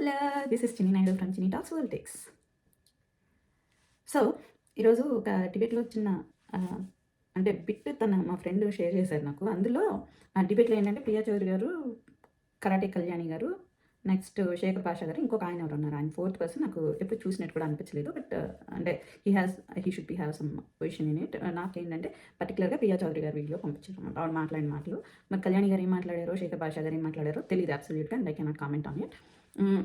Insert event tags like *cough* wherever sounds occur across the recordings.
Hello this is Chinni Naidu from Chinni talks techs so ఈరోజు ఒక డిబేట్లో చిన్న అంటే బిట్ తన మా ఫ్రెండ్ షేర్ చేశారు నాకు. అందులో ఆ డిబేట్లో ఏంటంటే ప్రియా చౌదరి గారు కరాటే కళ్యాణి గారు నెక్స్ట్ శేఖర్ పాషా గారు ఇంకొక ఆయన ఎవరు ఉన్నారు. ఆయన ఫోర్త్ పర్సన్. నాకు ఎప్పుడు చూసినట్టు కూడా అనిపించలేదు. బట్ uh, అంటే he has he should be have some position in it నాకేంటంటే పర్టికులర్గా ప్రియా చౌదరి గారి వీడియో పంపించారు. ఆవిడ మాట్లాడిన మాటలు. మరి కళ్యాణి గారు ఏం మాట్లాడారో శేఖర్ పాషా గారు ఏం మాట్లాడారో తెలియదు అబ్సల్యూట్గా and I cannot comment on it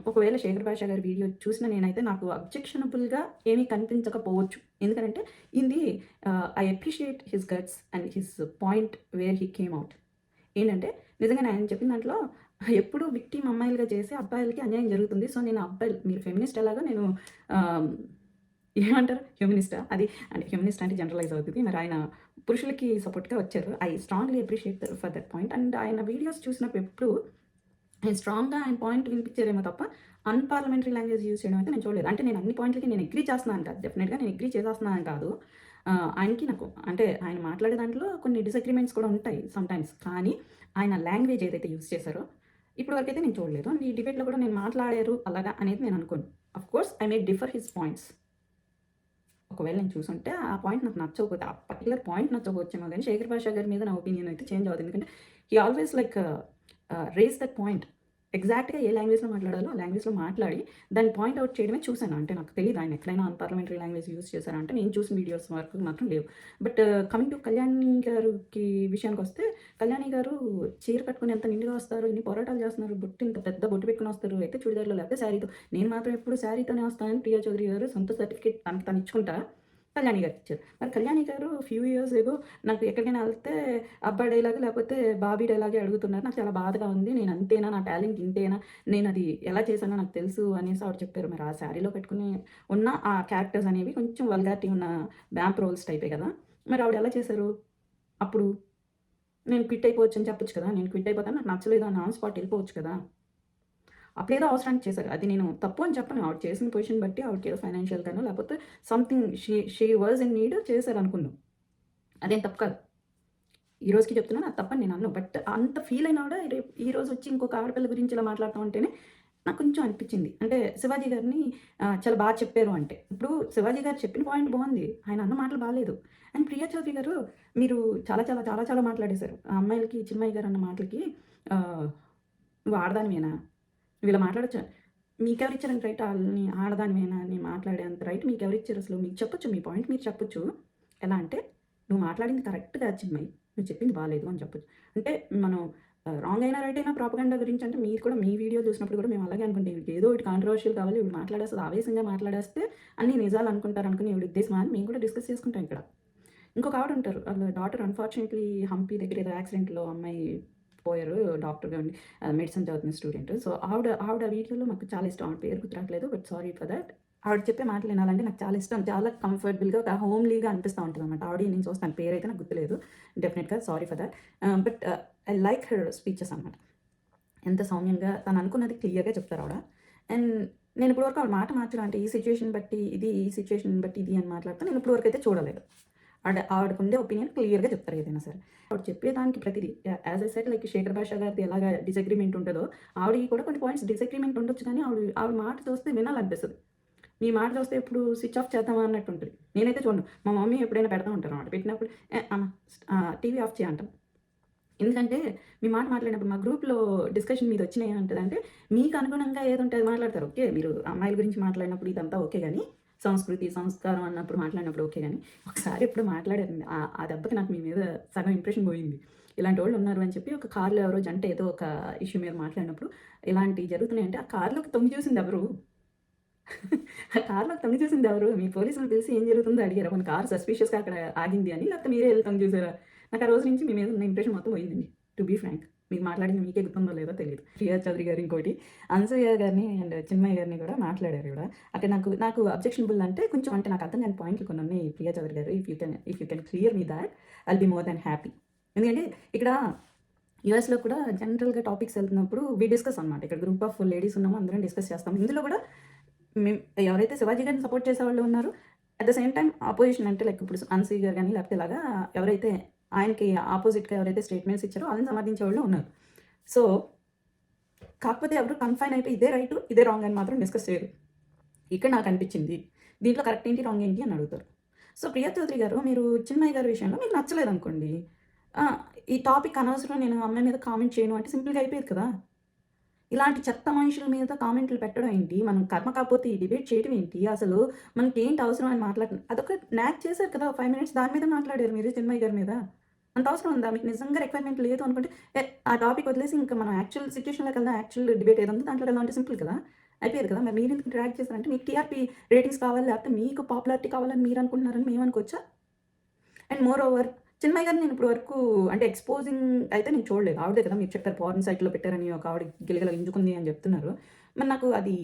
ఒకవేళ శేఖర్ భాష గారి వీడియో చూసిన నేనైతే నాకు అబ్జెక్షనబుల్గా ఏమీ కనిపించకపోవచ్చు. ఎందుకంటే ఇది I appreciate his guts and his point where he came out ఏంటంటే నిజంగా ఆయన చెప్పిన దాంట్లో ఎప్పుడూ విక్టిమ్ అమ్మాయిలుగా చేసి అబ్బాయిలకి అన్యాయం జరుగుతుంది. సో నేను అబ్బాయిలు మీరు ఫెమినిస్ట్ ఎలాగో నేను ఏమంటారు? హ్యూమనిస్టా అది అంటే హ్యూమనిస్ట్ అంటే జనరలైజ్ అవుతుంది. మరి ఆయన పురుషులకి సపోర్ట్గా వచ్చారు. I strongly appreciate for that point and ఆయన వీడియోస్ చూసినప్పుడు ఎప్పుడు ఆయన స్ట్రాంగ్గా ఆయన పాయింట్ వినిపించారేమో తప్ప అన్పార్లమెంటరీ లాంగ్వేజ్ యూజ్ చేయడం అయితే నేను చూడలేదు. అంటే నేను అన్ని పాయింట్లకి నేను అగ్రీ చేస్తున్నాను కాదు డెఫినెట్గా నేను అగ్రీ చేసేస్తున్నాను కాదు. ఆయనకి నాకు అంటే ఆయన మాట్లాడే దాంట్లో కొన్ని డిసగ్రిమెంట్స్ కూడా ఉంటాయి సమ్టైమ్స్ కానీ ఆయన లాంగ్వేజ్ ఏదైతే యూజ్ చేశారో ఇప్పుడు వరకైతే నేను చూడలేదు. ఈ డిబేట్లో కూడా నేను మాట్లాడారు అలాగా అనేది నేను అనుకోను. Of course I may differ his points ఒకవేళ నేను చూసుంటే ఆ పాయింట్ నాకు నచ్చకపోతే ఆ పర్టికులర్ పాయింట్ నచ్చకపోవచ్చేమో కానీ శేఖర్ భాషా గారి మీద నా ఒపీనియన్ అయితే చేంజ్ అవుతుంది. ఎందుకంటే he always like raise that point ఎగ్జాక్ట్గా ఏ లాంగ్వేజ్లో మాట్లాడాలో ఆ లాంగ్వేజ్లో మాట్లాడి దాన్ని పాయింట్ అవుట్ చేయడమే చూశాను. అంటే నాకు తెలియదు ఆయన ఎక్కడైనా అన్పార్లమెంటరీ లాంగ్వేజ్ యూస్ చేశారంటే నేను చూసిన వీడియోస్ వరకు మాత్రం లేవు. బట్ కమింగ్ టు కళ్యాణి గారికి విషయానికి వస్తే కళ్యాణి గారు చీర కట్టుకుని ఎంత నిండుగా వస్తారు ఇన్ని పోరాటాలు చేస్తున్నారు బొట్టు ఇంత పెద్ద బొట్టు పెట్టుకుని వస్తారు అయితే చూడిదార్లో లేకపోతే శారీతో. నేను మాత్రం ఎప్పుడు శారీతోనే వస్తానని ప్రియా చౌదరి గారు సొంత సర్టిఫికేట్ తనకి తను ఇచ్చుకుంటా. కళ్యాణి గారికి ఇచ్చారు. మరి కళ్యాణి గారు ఫ్యూ ఇయర్స్ ఏగో నాకు ఎక్కడికైనా వెళ్తే అబ్బాయి డైలాగ్ లేకపోతే బాబీ డైలాగే అడుగుతున్నారు. నాకు చాలా బాధగా ఉంది. నేను అంతేనా? నా టాలెంట్ ఇంతేనా? నేను అది ఎలా చేశానో నాకు తెలుసు అనేసి ఆవిడ చెప్పారు. మరి ఆ శారీలో పెట్టుకుని ఉన్న ఆ క్యారెక్టర్స్ అనేవి కొంచెం వల్గారిటీ ఉన్న బ్యాంప్ రోల్స్ టైపే కదా. మరి ఆవిడ ఎలా చేశారు? అప్పుడు నేను క్విట్ అయిపోవచ్చు అని చెప్పొచ్చు కదా. నేను క్విట్ అయిపోతాను. నాకు నచ్చలేదు అని ఆన్ స్పాట్ వెళ్ళిపోవచ్చు కదా. అప్పుడేదో అవసరానికి చేశారు. అది నేను తప్పు అని చెప్పను. ఆవిడ చేసిన పొజిషన్ బట్టి ఆవిడకి ఏదో ఫైనాన్షియల్ గానో లేకపోతే something she she was in need చేశారు అనుకుందాం. అదేం తప్పు కాదు. ఈ రోజుకి చెప్తున్నాను అది తప్పని నేను అన్ను. బట్ అంత ఫీల్ అయినా కూడా రేపు ఈ రోజు వచ్చి ఇంకొక ఆడపిల్ల గురించి ఇలా మాట్లాడటం అంటేనే నాకు కొంచెం అనిపించింది. అంటే శివాజీ గారిని చాలా బాగా చెప్పారు అంటే. ఇప్పుడు శివాజీ గారు చెప్పిన పాయింట్ బాగుంది. ఆయన అన్న మాటలు బాగాలేదు. అండ్ ప్రియా చౌదరి గారు మీరు చాలా చాలా చాలా చాలా మాట్లాడేశారు. ఆ అమ్మాయిలకి చిన్మయ్య గారు అన్న మాటలకి ఆ, నువ్వు ఆడదానివేనా? నువ్వు ఇలా మాట్లాడచ్చు. మీకెవరు ఇచ్చారంట రైట్? వాళ్ళని ఆడదానివేనా అని మాట్లాడేంత రైట్ మీకు ఇచ్చారు అసలు? మీకు చెప్పొచ్చు మీ పాయింట్ మీరు చెప్పొచ్చు. ఎలా అంటే నువ్వు మాట్లాడింది కరెక్ట్గా కాదు నువ్వు చెప్పింది బాగాలేదు అని చెప్పొచ్చు. అంటే మనం రాంగ్ అయినా రైట్ అయినా ప్రాపగండా గురించి అంటే మీరు కూడా మీ వీడియో చూసినప్పుడు కూడా మేము అలాగే అనుకుంటే వీడికి ఏదో ఒకటి కాంట్రవర్షియల్ కావాలి ఇవి మాట్లాడేస్తుంది ఆవేశంగా మాట్లాడేస్తే అన్ని నిజాలు అనుకుంటారు అనుకుని ఇవి ఉద్దేశం అని మేము కూడా డిస్కస్ చేసుకుంటాం ఇక్కడ. ఇంకొక ఆవిడ ఉంటారు. వాళ్ళ డాటర్ అన్ఫార్చునేట్లీ హంపీ దగ్గర ఏదో యాక్సిడెంట్లో అమ్మాయి పోయారు డాక్టర్ మెడిసిన్ చదువుతున్న స్టూడెంట్. సో ఆవిడ ఆవిడ వీటిలో మాకు చాలా ఇష్టం. ఆవిడ పేరు గుర్తురాట్లేదు బట్ సారీ ఫర్ దట్. ఆవిడ చెప్పే మాటలు వినాలంటే నాకు చాలా ఇష్టం. చాలా కంఫర్టబుల్గా ఒక హోమ్లీగా అనిపిస్తూ ఉంటుంది అనమాట ఆవిడ నేను చూస్తాను. పేరు అయితే నాకు గుర్తులేదు. డెఫినెట్గా sorry for that. But I like her speeches అనమాట ఎంత సౌమ్యంగా తను అనుకున్నది క్లియర్గా చెప్తారు ఆవిడ. అండ్ నేను ఇప్పటివరకు ఆవిడ మాట మార్చడం అంటే ఈ సిచ్యువేషన్ బట్టి ఇది ఈ సిచ్యువేషన్ బట్టి ఇది అని మాట్లాడితే నేను ఇప్పటివరకు అయితే చూడలేదు. ఆవిడ ఆవిడకు ఉండే ఒపీనియన్ క్లియర్గా చెప్తారు ఏదైనా సరే. ఆవిడ చెప్పేదానికి ప్రతిదీ. As a set like Shekhar Basha గారిది ఎలాగా డిసగ్రిమెంట్ ఉంటుందో ఆవిడకి కూడా కొన్ని పాయింట్స్ డిసగ్రిమెంట్ ఉండొచ్చు కానీ ఆవిడ ఆవిడ మాట చూస్తే వినాలనిపిస్తుంది. మీ మాట చూస్తే ఎప్పుడు స్విచ్ ఆఫ్ చేద్దామా అన్నట్టు ఉంటుంది నేనైతే చూడను. మా మమ్మీ ఎప్పుడైనా పెడతా ఉంటారు అన్నమాట. పెట్టినప్పుడు టీవీ ఆఫ్ చేయంటాం ఎందుకంటే మీ మాట మాట్లాడినప్పుడు మా గ్రూప్లో డిస్కషన్ మీద వచ్చినాయి ఉంటుంది అంటే మీకు అనుగుణంగా ఏది ఉంటుంది అది మాట్లాడతారు. ఓకే మీరు అమ్మాయిల గురించి మాట్లాడినప్పుడు ఇదంతా ఓకే కానీ సంస్కృతి సంస్కారం అన్నప్పుడు మాట్లాడినప్పుడు ఓకే కానీ ఒకసారి ఎప్పుడు మాట్లాడారండి ఆ- దెబ్బకి నాకు మీ మీద సగం ఇంప్రెషన్ పోయింది. ఇలాంటి వాళ్ళు ఉన్నారు అని చెప్పి ఒక కార్లో ఎవరో జంట ఏదో ఒక ఇష్యూ మీద మాట్లాడినప్పుడు ఇలాంటివి జరుగుతున్నాయంటే ఆ కార్లోకి తొంగి చూసింది ఎవరు? ఆ కార్లోకి తొంగి చూసింది ఎవరు? మీ పోలీసులు తెలిసి ఏం జరుగుతుందో అడిగారు? మన కార్ సస్పీషియస్గా అక్కడ ఆగింది అని లేకపోతే మీరే వెళ్ళి తొంగి చూసారా? నాకు ఆ రోజు నుంచి మీ మీద ఉన్న ఇంప్రెషన్ మొత్తం పోయిందండి టు బీ ఫ్రాంక్ మీకు మాట్లాడింది మీకే గుర్తుందో లేదో తెలియదు ప్రియా చౌదరి గారు ఇంకోటి. అన్సూయ గారిని అండ్ చిన్మయ్య గారిని కూడా మాట్లాడారు కూడా. అక్కడ నాకు నాకు అబ్జెక్షనబుల్ అంటే కొంచెం అంటే నాకు అర్థం కాని పాయింట్లు కొన్ని ఉన్నాయి Priya Chowdary garu. If you can if you can clear me that I'll be more than happy ఎందుకంటే ఇక్కడ యూఎస్లో కూడా జనరల్గా టాపిక్స్ వెళ్తున్నప్పుడు వి డిస్కస్ అనమాట ఇక్కడ గ్రూప్ ఆఫ్ లేడీస్ ఉన్నామో అందరం డిస్కస్ చేస్తాం ఇందులో కూడా మేము ఎవరైతే శివాజీ గారిని సపోర్ట్ చేసే వాళ్ళు ఉన్నారో at the same time opposition అంటే లైక్ ఇప్పుడు అన్సీ గారు కానీ లేకపోతే ఇలాగా ఎవరైతే ఆయనకి ఆపోజిట్గా ఎవరైతే స్టేట్మెంట్స్ ఇచ్చారో వాళ్ళని సమర్థించే వాళ్ళు ఉన్నారు. సో కాకపోతే ఎవరు కన్ఫైన్ అయిపోయి ఇదే రైట్ ఇదే రాంగ్ అని మాత్రం డిస్కస్ చేయరు. ఇక్కడ నాకు అనిపించింది దీంట్లో కరెక్ట్ ఏంటి రాంగ్ ఏంటి అని అడుగుతారు. సో ప్రియా చౌదరి గారు మీరు చిన్మయ్య గారి విషయంలో మీకు నచ్చలేదు అనుకోండి. ఈ టాపిక్ అనవసరం నేను అమ్మాయి మీద కామెంట్ చేయను అంటే సింపుల్గా అయిపోయేది కదా. ఇలాంటి చెత్త మనుషుల మీద కామెంట్లు పెట్టడం ఏంటి? మనం కర్మ కాకపోతే ఈ డిబేట్ చేయడం ఏంటి? అసలు మనకి ఏంటి అవసరం అని మాట్లాడు అదొక న్యాక్ చేశారు కదా ఫైవ్ మినిట్స్ దాని మీద మాట్లాడారు మీరు చిన్మయ్య గారి మీద. అంత అవసరం ఉందా? మీకు నిజంగా రిక్వైర్మెంట్ లేదు అనుకుంటే ఆ టాపిక్ వదిలేసి ఇంకా మనం యాక్చువల్ సిచ్యువేషన్లోకి వెళ్దాం యాక్చువల్ డిబేట్ ఏదో దాంట్లో వెళ్దాం అంటే సింపుల్ కదా? అయిపోయేది కదా? మరి మీరు ఎందుకు ట్రాక్ చేస్తారంటే మీకు టీఆర్పీ రేటింగ్స్ కావాలి లేకపోతే మీకు పాపులారిటీ కావాలని మీరు అనుకుంటున్నారని మేము అనుకోవచ్చా? అండ్ మోర్ ఓవర్ చిన్మయ్య గారిని నేను ఇప్పుడు వరకు అంటే ఎక్స్పోజింగ్ అయితే నేను చూడలేదు. ఆవిడే కదా మీరు చెప్పారు ఫారెన్ సైట్లో పెట్టారని ఒక ఆవిడ గిలగిల ఇంజుకుంది అని చెప్తున్నారు. మరి నాకు అది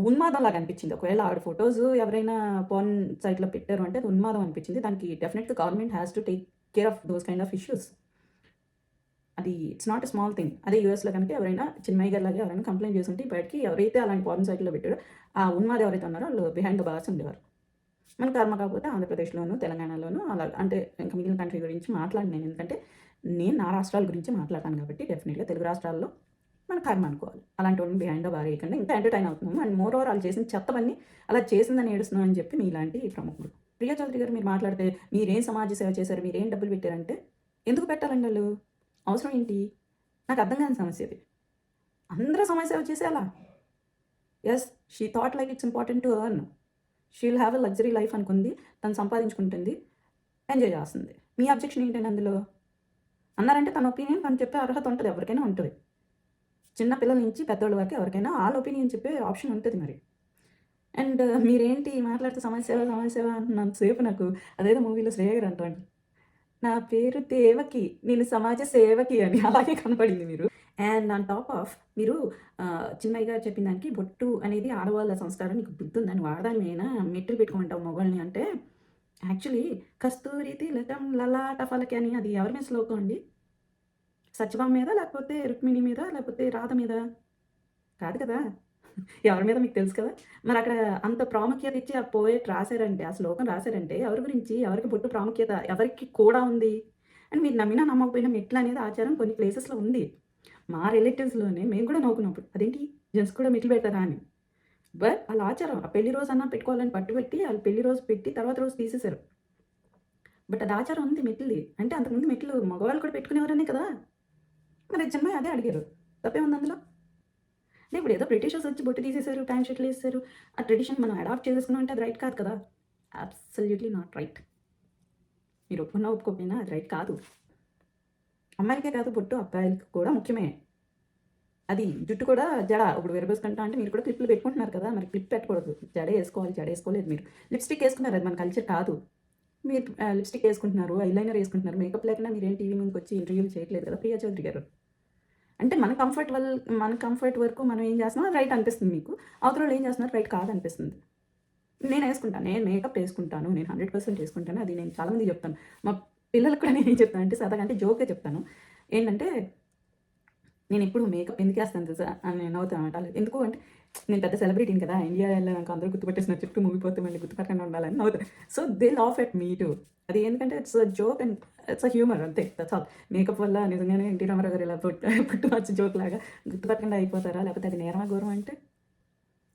ఉన్మాదం లాగా అనిపించింది. ఒకవేళ ఆవిడ ఫొటోస్ ఎవరైనా పార్న్ సైట్లో పెట్టారు అంటే అది ఉన్మాదం అనిపించింది. దానికి డెఫినెట్గా government has to take care of those kind of issues అది it's not a small thing అదే యూఎస్లో కనుక ఎవరైనా చిన్మయ్య గారు లాగా ఎవరైనా కంప్లైంట్ చేస్తుంటే బయటికి ఎవరైతే అలాంటి ఫారెన్ సైట్లో పెట్టారో ఆ ఉన్మాది ఎవరైతే ఉన్నారో వాళ్ళు బిహైండ్ ద బార్స్ ఉండేవారు. మన కర్మ కాకపోతే ఆంధ్రప్రదేశ్లోను తెలంగాణలోను అలా అంటే ఇంకా మిగిలిన కంట్రీ గురించి మాట్లాడినాను ఎందుకంటే నేను నా రాష్ట్రాల గురించి మాట్లాడతాను కాబట్టి డెఫినెట్గా తెలుగు రాష్ట్రాల్లో మన కర్మ అనుకోవాలి. అలాంటి వాళ్ళని బిహైండ్ బాగా వేయకుండా ఇంకా ఎంటర్టైన్ అవుతున్నాము. అండ్ మోర్ ఓవర్ వాళ్ళు చేసిన చెత్తవన్నీ అలా చేసిందని ఏడుస్తున్నాం అని చెప్పి మీలాంటి ప్రముఖులు. ప్రియా చౌదరి గారు మీరు మాట్లాడితే మీరేం సమాజ సేవ చేశారు? మీరేం డబ్బులు పెట్టారంటే ఎందుకు పెట్టాలండి వాళ్ళు? అవసరం ఏంటి? నాకు అర్థం కాని సమస్య అది. అందరూ సమాజ సేవ చేసేలా? Yes she thought like it's important to earn she'll have a luxury life అనుకుంది. తను సంపాదించుకుంటుంది. ఎంజాయ్ చేస్తుంది. మీ అబ్జెక్షన్ ఏంటండి అందులో? అన్నారంటే తన ఒపీనియన్ తను చెప్పే అర్హత ఉంటుంది. ఎవరికైనా ఉంటుంది. చిన్న పిల్లల నుంచి పెద్దవాళ్ళ వరకు ఎవరికైనా ఆల్ ఒపీనియన్ చెప్పే ఆప్షన్ ఉంటుంది మరి. అండ్ మీరేంటి మాట్లాడితే సమస్య సమస్య అంటున్నంతసేపు నాకు అదేదో మూవీలో శ్రేయ గారు నా పేరు దేవకి నేను సమాజ సేవకి అని అలాగే కనపడింది మీరు. అండ్ ఆన్ టాప్ ఆఫ్ మీరు చిన్నయ్య గారు చెప్పిన దానికి బొట్టు అనేది ఆడవాళ్ళ సంస్కారం నీకు బుద్ధుందని ఉందని వాడదాని అయినా మెట్టులు పెట్టుకుంటావు మొగల్ని అంటే యాక్చువల్లీ కస్తూరి తిలకం లలాట ఫలకి అని అది ఎవరి మీద శ్లోకం అండి? సత్యభామ మీద లేకపోతే రుక్మిణి మీద లేకపోతే రాధ మీద? కాదు కదా. ఎవరి మీద మీకు తెలుసు కదా? మరి అక్కడ అంత ప్రాముఖ్యత ఇచ్చి ఆ పోయేట్ రాశారంటే ఆ శ్లోకం రాశారంటే ఎవరి గురించి ఎవరికి పుట్టు ప్రాముఖ్యత ఎవరికి కూడా ఉంది? అండ్ మీరు నమ్మినా నమ్మకపోయినా మెట్లు అనేది ఆచారం కొన్ని ప్లేసెస్లో ఉంది. మా రిలేటివ్స్లోనే మేము కూడా నవ్వుకున్నప్పుడు అదేంటి? జెంట్స్ కూడా మెట్లు పెడతారా? అని. బట్ వాళ్ళ ఆచారం ఆ పెళ్ళి రోజు అన్నా పెట్టుకోవాలని పట్టుబెట్టి వాళ్ళు పెళ్ళి రోజు పెట్టి తర్వాత రోజు తీసేశారు. బట్ అది ఆచారం ఉంది మెట్లుది. అంటే అంతకుముందు మెట్లు మగవాళ్ళు కూడా పెట్టుకునేవారనే కదా? మరి జన్మ అదే అడిగారు. తప్పే ఉంది అందులో అంటే ఇప్పుడు ఏదో బ్రిటిషర్స్ వచ్చి బొట్టు తీసేశారు ప్యాంట్ షర్ట్లు వేసేసారు ఆ ట్రెడిషన్ మనం అడాప్ట్ చేసుకున్నాం అంటే అది రైట్ కాదు కదా? అబ్సల్యూట్లీ నాట్ రైట్ మీరు ఒప్పుకున్నా ఒప్పుకోకపోయినా అది రైట్ కాదు. అమ్మాయిలకే కాదు బొట్టు అబ్బాయిలకి కూడా ముఖ్యమే. అది జుట్టు కూడా జడ. ఇప్పుడు విరబోసుకుంటా అంటే మీరు కూడా క్లిప్లు పెట్టుకుంటున్నారు కదా? మరి క్లిప్ పెట్టకూడదు. జడ వేసుకోవాలి జడ వేసుకోలేదు మీరు. లిప్స్టిక్ వేసుకున్నారు అది మన కల్చర్ కాదు. మీరు లిప్స్టిక్ వేసుకుంటున్నారు ఐలైనర్ వేసుకుంటున్నారు మేకప్ లేకుండా మీరేం టీవీ ముందుకు వచ్చి ఇంటర్వ్యూలు చేయట్లేదు కదా ప్రియా చౌదరి గారు. అంటే మన కంఫర్ట్ వల్ల మన కంఫర్ట్ వరకు మనం ఏం చేస్తున్నాం రైట్ అనిపిస్తుంది మీకు. అవతల వాళ్ళు ఏం చేస్తున్నారు రైట్ కాదు అనిపిస్తుంది నేను వేసుకుంటాను నేను మేకప్ వేసుకుంటాను నేను హండ్రెడ్ పర్సెంట్ వేసుకుంటాను అది నేను చాలామంది చెప్తాను. మా పిల్లలకు కూడా నేను ఏం చెప్తాను అంటే సరదాగా అంటే జోక్గా చెప్తాను. ఏంటంటే నేను ఎప్పుడు మేకప్ ఎందుకు వేస్తాను తెలుసా? అని నేను అవుతాను అనమాట. ఎందుకు అంటే నేను పెద్ద సెలబ్రిటీని కదా ఇండియా నాకు అందరూ గుర్తుపెట్టేసిన చుట్టూ మూగిపోతే మళ్ళీ గుర్తుపట్టకుండా ఉండాలని అవుతుంది so they laugh at me too అది ఎందుకంటే it's a joke and it's a humour అంతే దట్స్ ఆల్ మేకప్ వల్ల నిజంగానే ఎన్టీ రామారావు గారు ఇలా పుట్టు పుట్టు మార్చి జోక్ లాగా గుర్తుపట్టకుండా అయిపోతారా? లేకపోతే అది నేరమా గౌరవం అంటే?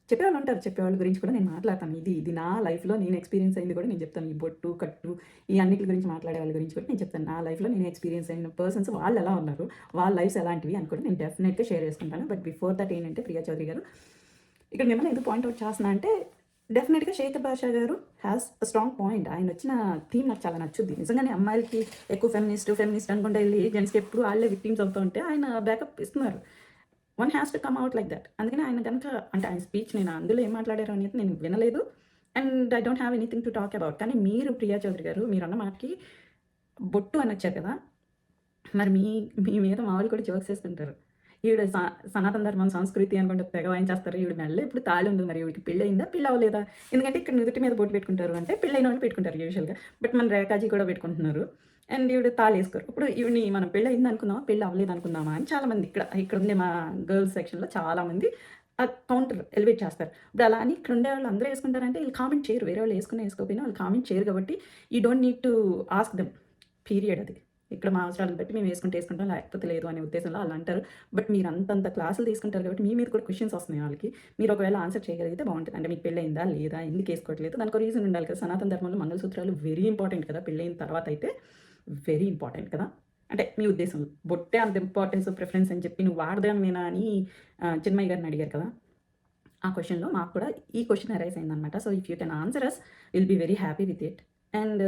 చెప్పేవాళ్ళు ఉంటారు చెప్పేవాళ్ళ గురించి కూడా నేను మాట్లాడతాను. ఇది ఇది నా లైఫ్లో నేను ఎక్స్పీరియన్స్ అయింది కూడా నేను చెప్తాను. ఈ బొట్టు కట్టు ఈ అన్నిటి గురించి మాట్లాడే వాళ్ళ గురించి కూడా నేను చెప్తాను. నా లైఫ్లో నేను ఎక్స్పీరియన్స్ అయిన పర్సన్స్ వాళ్ళు ఎలా ఉన్నారు? వాళ్ళ లైఫ్స్ ఎలాంటివి అని కూడా నేను డెఫినెట్గా షేర్ చేసుకుంటాను. బట్ బిఫోర్ దట్ ఏంటంటే ప్రియా చౌదరి గారు ఇక్కడ మిమ్మల్ని ఎందుకు పాయింట్అవుట్ చేస్తున్నా అంటే డెఫినెట్గా శ్వేత భాష గారు హ్యాస్ అ స్ట్రాంగ్ పాయింట్ ఆయన వచ్చిన థీమ్ నాకు చాలా నచ్చుద్ది. నిజంగానే అమ్మాయిలకి ఎక్కువ ఫెమినిస్ట్ ఫెమినిస్ట్ అనుకుంటే వెళ్ళి జెంట్స్కి ఎప్పుడు వాళ్ళే విక్టిమ్స్ అవుతూ ఉంటే ఆయన బ్యాకప్ ఇస్తున్నారు. One has to come out like that అందుకని ఆయన కనుక అంటే ఆయన స్పీచ్ నేను అందులో ఏం మాట్లాడారు అనేది నేను వినలేదు. And I don't have anything to talk about కానీ మీరు ప్రియా చౌదరి గారు మీరు అన్న మాటకి బొట్టు అని వచ్చారు కదా. మరి మీ మీ మీద మామూలు కూడా జోక్స్ వేస్తుంటారు ఈవిడ స- సనాతన ధర్మం సంస్కృతి అనుకుంటే తెగ వాయించేస్తారు. ఈవిడ మెడలో ఇప్పుడు తాళి ఉంది మరి. ఈవిడికి పెళ్ళి అయిందా పెళ్ళి అవ్వలేదా ఎందుకంటే ఇక్కడ నుదుటి మీద బొట్టు పెట్టుకుంటారు అంటే పెళ్ళైన వాళ్ళు పెట్టుకుంటారు యూజువల్గా బట్ మన రేఖాజీ కూడా పెట్టుకుంటున్నారు. అండ్ ఈవిడ తాళి వేసుకోరు. ఇప్పుడు ఈవిని మనం పెళ్ళి అయింది అనుకుందామా పెళ్ళి అవ్వలేదు అనుకుందామా అని చాలామంది ఇక్కడ ఇక్కడ ఉండే మా గర్ల్స్ సెక్షన్లో చాలామంది ఆ కౌంటర్ ఎలివేట్ చేస్తారు. ఇప్పుడు అలా అని ఇక్కడ ఉండే వాళ్ళు అందరూ వేసుకుంటారంటే వీళ్ళు కామెంట్ చేయరు. వేరే వాళ్ళు వేసుకునే వేసుకోకపోయినా వాళ్ళు కామెంట్ చేయరు కాబట్టి ఈ don't need to ask them period అది. ఇక్కడ మా అవసరాలను బట్టి మేము వేసుకుంటే వేసుకుంటాం లేకపోతే లేదు అనే ఉద్దేశంలో అలా అంటారు. బట్ మీరు అంతంత క్లాసులు తీసుకుంటారు కాబట్టి మీ మీద కూడా క్వశ్చన్స్ వస్తున్నాయి వాళ్ళకి. మీరు ఒకవేళ ఆన్సర్ చేయగలిగితే బాగుంటుంది. అంటే మీకు పెళ్ళయిందా లేదా ఎందుకు వేసుకోవట్లేదు? దానికి రీజన్ ఉండాలి కదా. సనాతన ధర్మంలో మంగళసూత్రాలు వెరీ ఇంపార్టెంట్ కదా. పెళ్ళైన తర్వాత అయితే వెరీ ఇంపార్టెంట్ కదా. అంటే మీ ఉద్దేశం బొట్టే అంత ఇంపార్టెన్స్ ప్రిఫరెన్స్ అని చెప్పి నువ్వు వాడదామేనా అని చిన్మయ్య గారిని అడిగారు కదా. ఆ క్వశ్చన్లో మాకు కూడా ఈ క్వశ్చన్ అరైజ్ అయిందనమాట so if you can answer us will be very happy with it and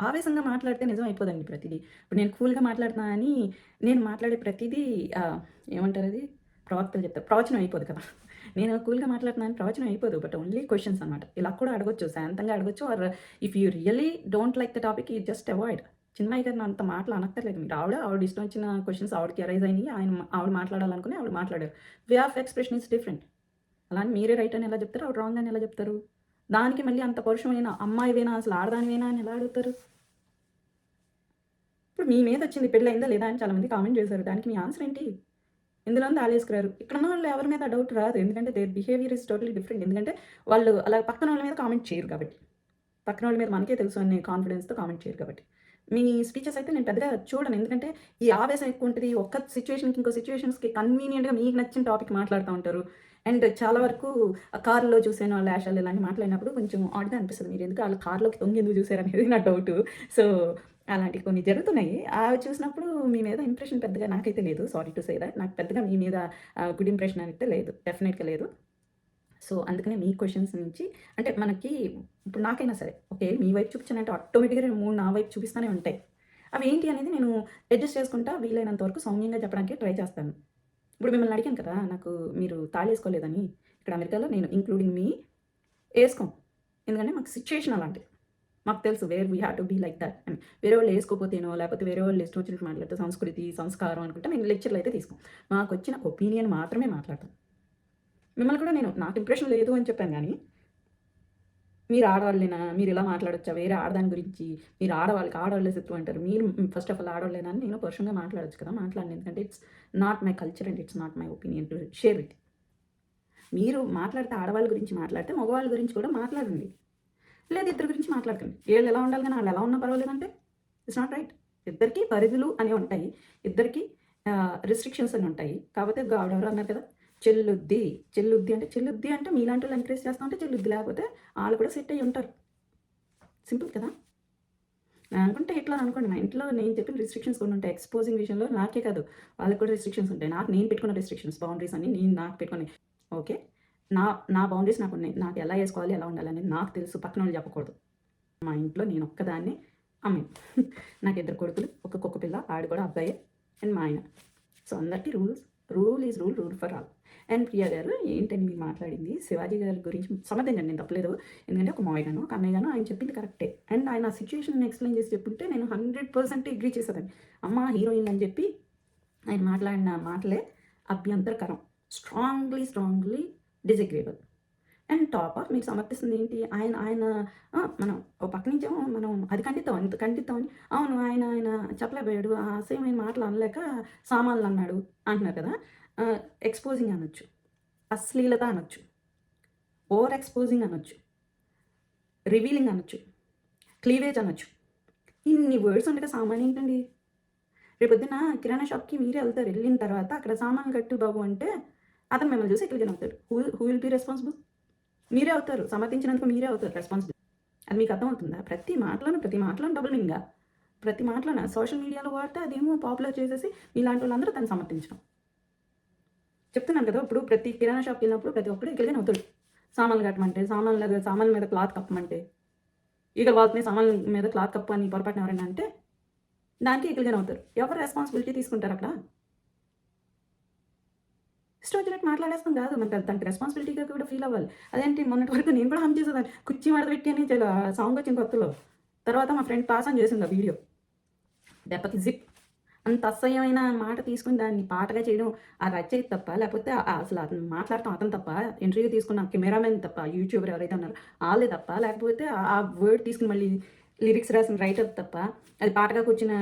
ఆవేశంగా మాట్లాడితే నిజం అయిపోదండి ప్రతిదీ. ఇప్పుడు నేను కూల్గా మాట్లాడుతున్నా అని నేను మాట్లాడే ప్రతిదీ ఏమంటారు అది? ప్రవక్తలు చెప్తారు. ప్రవచనం అయిపోదు కదా. నేను కూల్గా మాట్లాడుతున్నాను ప్రవచనం అయిపోదు. బట్ ఓన్లీ క్వశ్చన్స్ అనమాట ఇలా కూడా అడగొచ్చు. శాంతంగా అడగొచ్చు. Or if you really don't like the topic you just avoid. Chinmayi గారిని అంత మాటలు అనక్కర్లేదు. మీరు ఆవిడ ఆవిడ ఇష్టం వచ్చిన క్వశ్చన్స్ ఆవిడకి అరైజ్ అయినాయి. ఆయన ఆవిడ మాట్లాడాలనుకుని ఆవిడ మాట్లాడారు. Way of expression is different. అలా అని మీరే రైట్ అని ఎలా చెప్తారు? ఆవిడ రాంగ్ అని ఎలా చెప్తారు? దానికి మళ్ళీ అంత పరుషమైన అమ్మాయివేనా అసలు ఆడదానివేనా అని ఎలా అడుగుతారు? ఇప్పుడు మీ మీద వచ్చింది పెళ్ళైందా లేదా అని చాలామంది కామెంట్ చేశారు. దానికి మీ ఆన్సర్ ఏంటి? ఇందులో ఆలేసుకురారు. ఇక్కడ ఉన్న వాళ్ళు ఎవరి మీద డౌట్ రాదు. ఎందుకంటే their behaviour is totally different ఎందుకంటే వాళ్ళు అలా పక్కన వాళ్ళ మీద కామెంట్ చేయరు కాబట్టి. పక్కన వాళ్ళ మీద మనకే తెలుసు అనే కాన్ఫిడెన్స్తో కామెంట్ చేయరు కాబట్టి. మీ స్పీచెస్ అయితే నేను పెద్దగా చూడను. ఎందుకంటే ఈ ఆవేశం ఎక్కువ ఉంటుంది. ఒక్క సిచ్యువేషన్కి ఇంకో సిచ్యువేషన్స్కి కన్వీనియంట్గా మీకు నచ్చిన టాపిక్ మాట్లాడుతూ ఉంటారు. అండ్ చాలా వరకు కారులో చూసాను వాళ్ళ యాషాలు ఇలాంటి మాట్లాడినప్పుడు కొంచెం ఆడిగా అనిపిస్తుంది. మీరు ఎందుకు వాళ్ళ కార్లోకి తొంగి ఎందుకు చూసారు అనేది నా డౌట్ సో అలాంటివి కొన్ని జరుగుతున్నాయి. అవి చూసినప్పుడు మీ మీద ఇంప్రెషన్ పెద్దగా నాకైతే లేదు. సారీ టు సే దట్ నాకు పెద్దగా మీ మీద గుడ్ ఇంప్రెషన్ అయితే లేదు. డెఫినెట్గా లేదు. సో అందుకనే మీ క్వశ్చన్స్ నుంచి అంటే మనకి ఇప్పుడు నాకైనా సరే ఓకే మీ వైపు చూపించానంటే ఆటోమేటిక్గా నేను మూడు నా వైపు చూపిస్తూనే ఉంటాయి. అవి ఏంటి అనేది నేను అడ్జస్ట్ చేసుకుంటా వీలైనంత వరకు సౌమ్యంగా చెప్పడానికి ట్రై చేస్తాను. ఇప్పుడు మిమ్మల్ని అడిగాను కదా నాకు మీరు తాళి వేసుకోలేదని ఇక్కడ అమెరికాలో నేను ఇంక్లూడింగ్ మీ వేసుకోం ఎందుకంటే మాకు సిచ్యువేషన్ అలాంటిది. మాకు తెలుసు where we have to be like that అని వేరే వాళ్ళు వేసుకోపోతేనో లేకపోతే వేరే వాళ్ళు ఇష్టం వచ్చినట్టు మాట్లాడితే సంస్కృతి సంస్కారం అనుకుంటే మేము లెక్చర్లు అయితే తీసుకోం మాకు వచ్చిన ఒపీనియన్ మాత్రమే మాట్లాడతాం. మిమ్మల్ని కూడా నేను నాకు ఇంప్రెషన్ లేదు అని చెప్పాను కానీ మీరు ఆడవాళ్ళేనా? మీరు ఇలా మాట్లాడచ్చా? వేరే ఆడదాని గురించి. మీరు ఆడవాళ్ళకి ఆడవాళ్ళే శత్రువు అంటారు. మీరు ఫస్ట్ ఆఫ్ ఆల్ ఆడవాళ్ళేనా అని నేను పర్సనల్గా మాట్లాడొచ్చు కదా? మాట్లాడను. ఎందుకంటే it's not my culture and it's not my opinion to share it మీరు మాట్లాడితే ఆడవాళ్ళ గురించి మాట్లాడితే మగవాళ్ళ గురించి కూడా మాట్లాడండి. లేదు ఇద్దరి గురించి మాట్లాడకండి. వీళ్ళు ఎలా ఉండాలి కానీ వాళ్ళు ఎలా ఉన్నా పర్వాలేదంటే ఇట్స్ నాట్ రైట్ ఇద్దరికి పరిధులు అనేవి ఉంటాయి. ఇద్దరికి రిస్ట్రిక్షన్స్ అని ఉంటాయి. కాకపోతే ఆవిడెవరు అన్నారు కదా? చెల్లుద్ది. చెల్లుద్ది అంటే చెల్లుద్ది అంటే మీలాంటి వాళ్ళు ఎంకరేజ్ చేస్తా ఉంటే చెల్లుద్ది. లేకపోతే వాళ్ళు కూడా సెట్ అయ్యి ఉంటారు. సింపుల్ కదా? నేను అనుకుంటే ఇట్లా అనుకోండి. మా ఇంట్లో నేను చెప్పిన రిస్ట్రిక్షన్స్ కొన్ని ఉంటాయి. ఎక్స్పోజింగ్ విషయంలో నాకే కాదు. వాళ్ళకి కూడా రిస్ట్రిక్షన్స్ ఉంటాయి. నాకు నేను పెట్టుకున్న రిస్ట్రిక్షన్స్ బౌండరీస్ అని నేను నాకు పెట్టుకుని. ఓకే నా నా బౌండరీస్ నాకు ఉన్నాయి. నాకు ఎలా వేసుకోవాలి ఎలా ఉండాలని నాకు తెలుసు. పక్కన వాళ్ళు చెప్పకూడదు. మా ఇంట్లో నేను ఒక్కదాన్ని అమ్మాయి *laughs* నాకు ఇద్దరు కొడుకులు ఒక కుక్క పిల్ల ఆడు కూడా అబ్బాయి అండ్ మా ఆయన. సో అందరికీ rules rule is rule rule for all and Priya garu ఏంటని మీరు మాట్లాడింది? శివాజీ గారి గురించి సమర్థించండి నేను తప్పలేదు. ఎందుకంటే ఒక మావయ్య గాను ఒక అన్నయ్య గాను ఆయన చెప్పింది కరెక్టే. అండ్ ఆయన ఆ సిచ్యువేషన్ ఎక్స్ప్లెయిన్ చేసి చెప్పుంటే నేను హండ్రెడ్ పర్సెంట్ అగ్రీ చేసేదాన్ని. అమ్మ హీరోయిన్ అని చెప్పి ఆయన మాట్లాడిన మాటలే అభ్యంతరకరం. Strongly strongly disagreeable and top of మీకు సమర్థిస్తుంది ఏంటి? ఆయన ఆయన మనం ఓ పక్క నుంచేమో మనం అది ఖండితాం ఇంత ఖండితాం అని. అవును ఆయన ఆయన చెప్పలేకపోయాడు. ఆ అసహ్యమైన మాటలు అనలేక సామాన్లు అన్నాడు అంటున్నారు కదా. ఎక్స్పోజింగ్ అనొచ్చు. అశ్లీలత అనొచ్చు. ఓవర్ ఎక్స్పోజింగ్ అనొచ్చు. రివీలింగ్ అనొచ్చు. క్లీవేజ్ అనొచ్చు. ఇన్ని వర్డ్స్ ఉండగా సామాన్ ఏంటండి? రేపొద్దున కిరాణా షాప్కి మీరే వెళ్తారు. వెళ్ళిన తర్వాత అక్కడ సామాన్ కట్టు బాబు అంటే అతను మిమ్మల్ని చూసి ఎక్కడికి అవుతాడు. Who who will be responsible మీరే అవుతారు. సమర్థించినందుకు మీరే అవుతారు. రెస్పాన్సిబుల్ అది మీకు అర్థమవుతుందా? ప్రతి మాటలోనూ ప్రతి మాటలోనూ డబుల్ మీనింగా ప్రతి మాటలోన సోషల్ మీడియాలో వాడితే అదేమో పాపులర్ చేసేసి మీలాంటి వాళ్ళందరూ తను సమర్థించడం. చెప్తున్నాను కదా ఇప్పుడు ప్రతి కిరాణా షాప్కి వెళ్ళినప్పుడు ప్రతి ఒక్కరు ఇక్కడికి అవుతాడు. సామాన్లు కట్టమంటే సామాన్ల సామాన్ సామాన్ల మీద క్లాత్ కప్పమంటే. ఇక వాళ్తున్న సామాన్ల మీద క్లాత్ కప్పు అని పొరపాటున ఎవరైనా అంటే దానికి ఎక్కడికైనా అవుతారు. ఎవరు రెస్పాన్సిబిలిటీ తీసుకుంటారు అక్కడ? ఇష్టం వచ్చినట్టు మాట్లాడేస్తాం కాదు మనకి దానికి రెస్పాన్సిబిలిటీగా కూడా ఫీల్ అవ్వాలి. అదేంటి మొన్నటి వరకు నేను కూడా హమ్ చేసేదాన్ని. కుర్చీ మడతపెట్టి అని చాలా సాంగ్ వచ్చిన కొత్తలో. తర్వాత మా ఫ్రెండ్ పాస్ అని చేసింది ఆ వీడియో దెబ్బకి జిప్ అంత అసహ్యమైన మాట తీసుకుని దాన్ని పాటగా చేయడం ఆ రచయిత తప్ప లేకపోతే అసలు అతను మాట్లాడటం అతను తప్ప ఇంటర్వ్యూ తీసుకున్న కెమెరామెన్ తప్ప యూట్యూబర్ ఎవరైతే ఉన్నారో వాళ్ళే తప్ప లేకపోతే ఆ- వర్డ్ తీసుకుని మళ్ళీ లిరిక్స్ రాసిన రైటర్ తప్ప అది పాటగా కూర్చున్న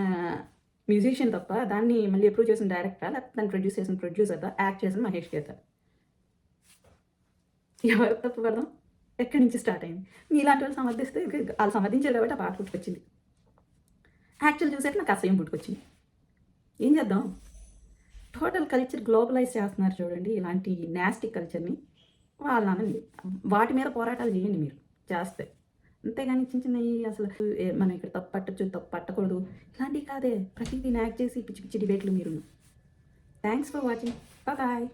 మ్యూజిషియన్ తప్ప దాన్ని మళ్ళీ అప్రూవ్ చేసిన డైరెక్టర్ లేకపోతే దాన్ని ప్రొడ్యూస్ చేసిన ప్రొడ్యూసర్ యాక్ట్ చేసిన మహేష్ గీత. ఎవరు తప్పు పడదాం? ఎక్కడి నుంచి స్టార్ట్ అయింది? మీలాంటి వాళ్ళు సమర్థిస్తే వాళ్ళు సమర్థించారు కాబట్టి ఆ పాట పుట్టుకొచ్చింది యాక్చువల్ చూసాక నాకు అసహ్యం పుట్టుకొచ్చింది ఏం చేద్దాం? టోటల్ కల్చర్ గ్లోబలైజ్ చేస్తున్నారు చూడండి ఇలాంటి నాస్టిక్ కల్చర్ని వాళ్ళని వాటి మీద పోరాటాలు చేయండి మీరు చేస్తే. అంతేగాని చిన్న చిన్నవి అసలు మనం ఇక్కడ తప్పు పట్టచ్చు తప్పు పట్టకూడదు. ఇలాంటివి కాదే ప్రతిదీ యాక్ట్ చేసి పిచ్చి పిచ్చి డిబేట్లు మీరు. Thanks for watching bye